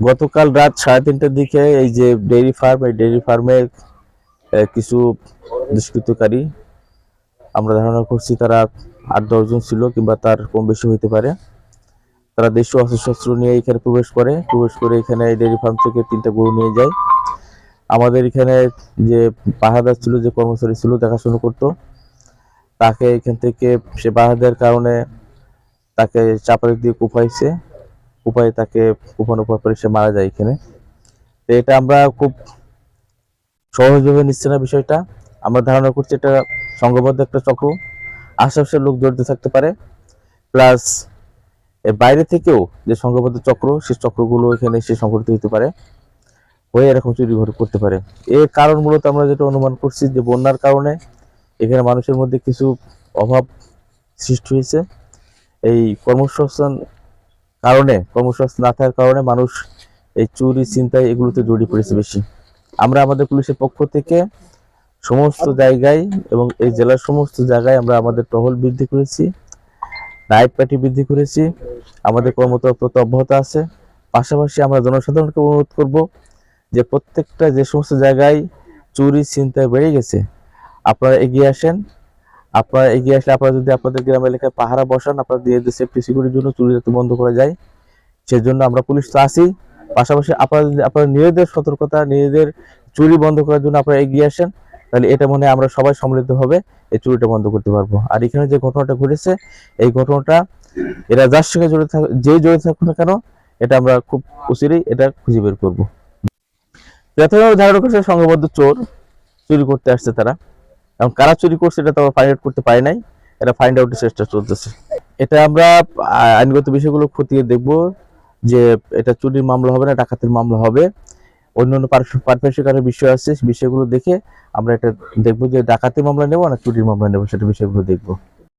গতকাল রাত সাড়ে তিনটার দিকে এই যে ডেইরি ফার্ম, এই ডেইরি ফার্মে কিছু দুষ্কৃতকারী আমরা ধারণা করছি তারা আট দশজন ছিল কিংবা তার কম বেশি হইতে পারে। তারা দেশীয় অস্ত্রশস্ত্র নিয়ে এখানে প্রবেশ করে প্রবেশ করে এখানে ডেইরি ফার্ম থেকে তিনটা গরু নিয়ে যায়। আমাদের এখানে যে পাহাদার ছিল, যে কর্মচারী ছিল, দেখাশোনা করতো। তাকে এখান থেকে সে পাহাদের কারণে তাকে চাপারি দিয়ে কুপাইছে। কুপাই তাকে কুপানোর পর সে মারা যায় এখানে। তো এটা আমরা খুব সহজভাবে নিচ্ছে না বিষয়টা। আমরা ধারণা করছি এটা সংঘবদ্ধ একটা চক্র। আশেপাশের লোক জড়িত থাকতে পারে। প্লাস বাইরে থেকেও যে সংঘবদ্ধ চক্র সে চক্রগুলো এখানে সে সংঘটিত হতে পারে। হয়ে এরকম চুরি ঘর করতে পারে। এর কারণ মূলত আমরা যেটা অনুমান করছি যে বন্যার কারণে এখানে মানুষের মধ্যে কিছু অভাব সৃষ্টি হয়েছে। এই কর্মসংস্থান কারণে কর্মসংস্থান না থাকার কারণে মানুষ এই চুরি চিন্তায় এগুলোতে জড়িয়ে পড়েছে বেশি। আমরা আমাদের পুলিশের পক্ষ থেকে সমস্ত জায়গায় এবং এই জেলার সমস্ত জায়গায় আমরা আমাদের টহল বৃদ্ধি করেছি নাইট পার্টি বৃদ্ধি করেছি, আমাদের কর্মতৎপরতা অব্যাহত আছে। পাশাপাশি আমরা জনসাধারণকে অনুরোধ করব যে প্রত্যেকটা যে সমস্ত জায়গায় চুরি চিন্তায় বেড়ে গেছে, আপনারা এগিয়ে আসেন। আপনারা এগিয়ে আসলে আপনারা যদি আপনাদের গ্রাম এলাকায় পাহারা বসান, আপনারা দিয়ে সেফটি সিকিউরিটির জন্য চুরি যাতে বন্ধ করা যায়। সেজন্য আমরা পুলিশ তো আছি। পাশাপাশি আপনারা যদি আপনারা নিজেদের সতর্কতা, নিজেদের চুরি বন্ধ করার জন্য আপনারা এগিয়ে আসেন, তাহলে এটা মনে আমরা সবাই সম্মিলিত হবে, এই চুরিটা বন্ধ করতে পারব। আর এখানে যে ঘটনাটা ঘটেছে, এই ঘটনাটা এরা যার সঙ্গে জড়িত যে জড়িত থাকুক না কেন, এটা আমরা খুব অচিরেই এটা খুঁজে বের করব। প্রথমে ধারণা করছে সংঘবদ্ধ চোর চুরি করতে আসছে তারা। এবং কারা চুরি করছে এটা তো আমরা ফাইন্ড আউট করতে পারি নাই। এটা ফাইন্ড আউটের চেষ্টা চলতেছে। এটা আমরা আইনগত বিষয়গুলো খতিয়ে দেখব যে এটা চুরির মামলা হবে না, ডাকাতির মামলা হবে। অন্য অন্যান্য পারফেকশনের বিষয় আছে, বিষয়গুলো দেখে আমরা এটা দেখব যে ডাকাতির মামলা নেব না চুরির মামলা নেব, সেটা বিষয়গুলো দেখব।